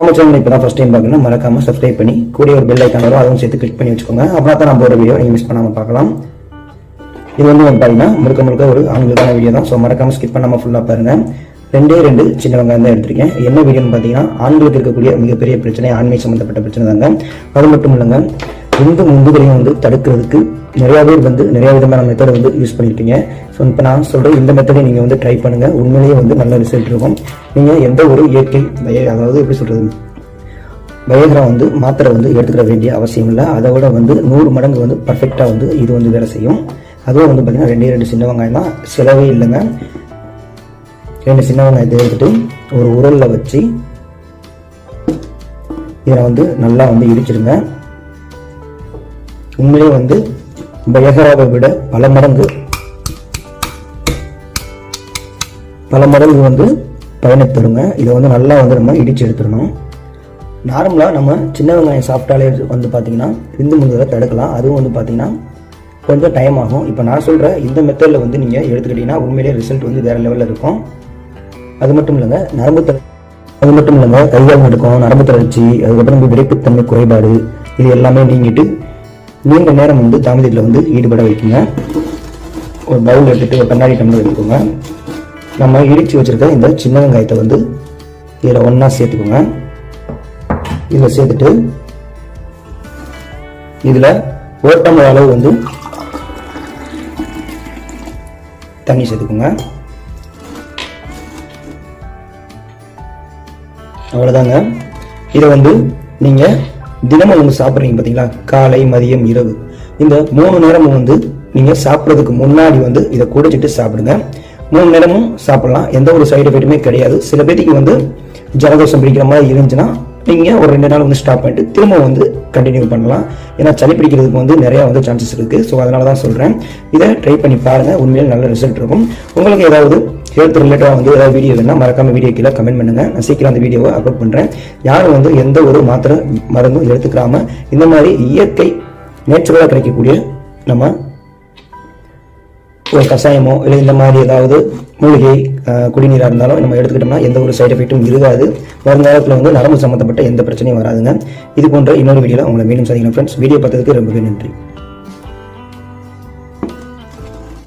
நம்ம சேனல் இப்போ தான் ஃபஸ்ட் டைம் பார்க்கணும் மறக்காம சப்ஸ்கிரைப் பண்ணி கூடிய ஒரு பெல் ஐக்கான் வரும் அதுவும் சேர்த்து கிளிக் பண்ணி வச்சுக்கோங்க. அப்புறம் தான் நம்ம ஒரு வீடியோ நீங்கள் மிஸ் பண்ணாமல் பார்க்கலாம். இது வந்து பார்த்தீங்கன்னா முழுக்க முழுக்க ஒரு ஆண்களுக்கான வீடியோ தான். ஸோ மறக்காம ஸ்கிப் பண்ணாமல் ஃபுல்லாக பாருங்கள் ரெண்டே ரெண்டு சின்ன வெங்காயம் தான் எடுத்திருக்கேன். என்ன வீடியோன்னு பார்த்தீங்கன்னா ஆண்களுக்கு இருக்கக்கூடிய மிகப்பெரிய பிரச்சனை ஆண்மை சம்மந்தப்பட்ட பிரச்சனை தாங்க. அது மட்டும் இல்லைங்க. எந்த முன்புகளையும் வந்து தடுக்கிறதுக்கு நிறைய பேர் வந்து நிறைய விதமான மெத்தடை வந்து யூஸ் பண்ணியிருப்பீங்க ஸோ இப்போ நான் சொல்கிற இந்த மெத்தடை நீங்கள் வந்து ட்ரை பண்ணுங்கள் உண்மையிலேயே வந்து நல்ல ரிசல்ட் இருக்கும். நீங்கள் எந்த ஒரு இயற்கை பய அதாவது எப்படி சொல்கிறது வயகரா வந்து மாத்திரை வந்து எடுத்துக்கிற வேண்டிய அவசியம் இல்லை. அதை விட வந்து நூறு மடங்கு வந்து பர்ஃபெக்டாக வந்து இது வந்து வேலை செய்யும். அதுவும் வந்து பார்த்தீங்கன்னா ரெண்டே ரெண்டு சின்ன வெங்காயம் தான். செலவே இல்லைங்க. ரெண்டு சின்ன வெங்காயத்தை எடுத்துட்டு ஒரு உரலில் வச்சு இதை வந்து நல்லா வந்து இடிச்சிடுங்க. உண்மையிலே வந்து பயகராவை விட பல மடங்கு பல மடங்கு வந்து பயனை தருங்க. இதை வந்து நல்லா வந்து நம்ம இடித்து எடுத்துடணும். நார்மலாக நம்ம சின்ன வெங்காயம் சாப்பிட்டாலே வந்து பார்த்தீங்கன்னா விந்து முந்துகளை தடுக்கலாம். அதுவும் வந்து பார்த்தீங்கன்னா கொஞ்சம் டைம் ஆகும். இப்போ நான் சொல்கிற இந்த மெத்தடில் வந்து நீங்கள் எடுத்துக்கிட்டிங்கன்னா உண்மையிலேயே ரிசல்ட் வந்து வேறு லெவலில் இருக்கும். அது மட்டும் இல்லைங்க நரம்பு தள அது மட்டும் இல்லைங்க கைகால் நடுக்கம் நரம்பு தளர்ச்சி அதுக்கப்புறம் விரைப்புத்தன்மை குறைபாடு இது எல்லாமே நீங்கிட்டு நீண்ட நேரம் வந்து தாமதத்தில் வந்து ஈடுபட வைக்குங்க. ஒரு பவுல் எடுத்துகிட்டு ஒரு கண்ணாடி டம்ளர் எடுத்துக்கோங்க. நம்ம இடித்து வச்சிருக்க இந்த சின்ன வெங்காயத்தை வந்து இதில் ஒன்றா சேர்த்துக்கோங்க. இதில் சேர்த்துட்டு இதில் ஒரு டம்ளர் அளவு வந்து தண்ணி சேர்த்துக்கோங்க. அவ்வளோதாங்க இதை வந்து நீங்கள் தினமும் வந்து சாப்பிட்றீங்க பார்த்தீங்களா காலை மதியம் இரவு. இந்த மூணு நேரமும் வந்து நீங்கள் சாப்பிட்றதுக்கு முன்னாடி வந்து இதை குடிச்சிட்டு சாப்பிடுங்க. மூணு நேரமும் சாப்பிடலாம். எந்த ஒரு சைடு எஃபெக்ட்டுமே கிடையாது. சில பேருக்கு வந்து ஜலதோஷம் பிடிக்கிற மாதிரி இருந்துச்சுன்னா நீங்கள் ஒரு ரெண்டு நாள் வந்து ஸ்டாப் பண்ணிட்டு திரும்ப வந்து கண்டினியூ பண்ணலாம். ஏன்னா சளி பிடிக்கிறதுக்கு வந்து நிறையா வந்து சான்சஸ் இருக்குது ஸோ அதனால தான் சொல்கிறேன் இதை ட்ரை பண்ணி பாருங்கள் உண்மையில் நல்ல ரிசல்ட் இருக்கும். உங்களுக்கு ஏதாவது ஹெல்த் ரிலேட்டடாக வந்து ஏதாவது வீடியோ வேணா மறக்காம வீடியோ கீழே கமெண்ட் பண்ணுங்கள் நான் சீக்கிரம் அந்த வீடியோவை அப்லோட் பண்ணுறேன் யாரும் வந்து எந்த ஒரு மாத்திரை மருந்தும் எடுத்துக்கிறாமல் இந்த மாதிரி இயற்கை நேச்சுரலாக கிடைக்கக்கூடிய நம்ம ஒரு கஷாயமோ இல்லை இந்த மாதிரி ஏதாவது மூலிகை குடிநீராக இருந்தாலும் நம்ம எடுத்துக்கிட்டோம்னா எந்த ஒரு சைடு எஃபெக்ட்டும் இருக்காது. வருங்காலத்தில் வந்து நரம்பு சம்மந்தப்பட்ட எந்த பிரச்சனையும் வராதுங்க. இது போன்ற இன்னொரு வீடியோவில் உங்களை மீண்டும் சந்திக்கிறேன் ஃப்ரெண்ட்ஸ் வீடியோ பார்த்ததுக்கு ரொம்பவே நன்றி.